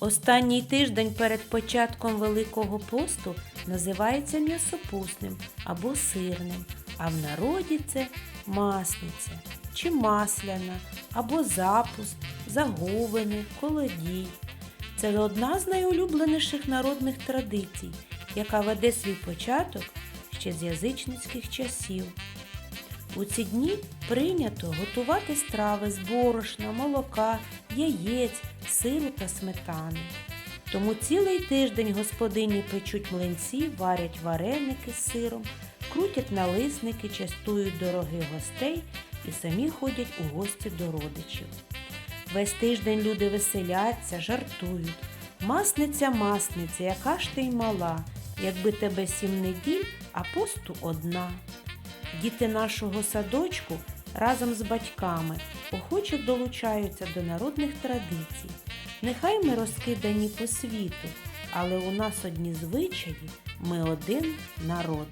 Останній тиждень перед початком Великого посту називається м'ясопусним або сирним, а в народі це масниця чи масляна або запуск, заговини, колодій. Це одна з найулюбленіших народних традицій, яка веде свій початок ще з язичницьких часів. У ці дні прийнято готувати страви з борошна, молока, яєць, сиру та сметани. Тому цілий тиждень господині печуть млинці, варять вареники з сиром, крутять налисники, частують дорогих гостей і самі ходять у гості до родичів. Весь тиждень люди веселяться, жартують. Масниця, масниця, яка ж ти й мала, якби тебе сім неділь, а посту одна. Діти нашого садочку разом з батьками охоче долучаються до народних традицій. Нехай ми розкидані по світу, але у нас одні звичаї, ми один народ.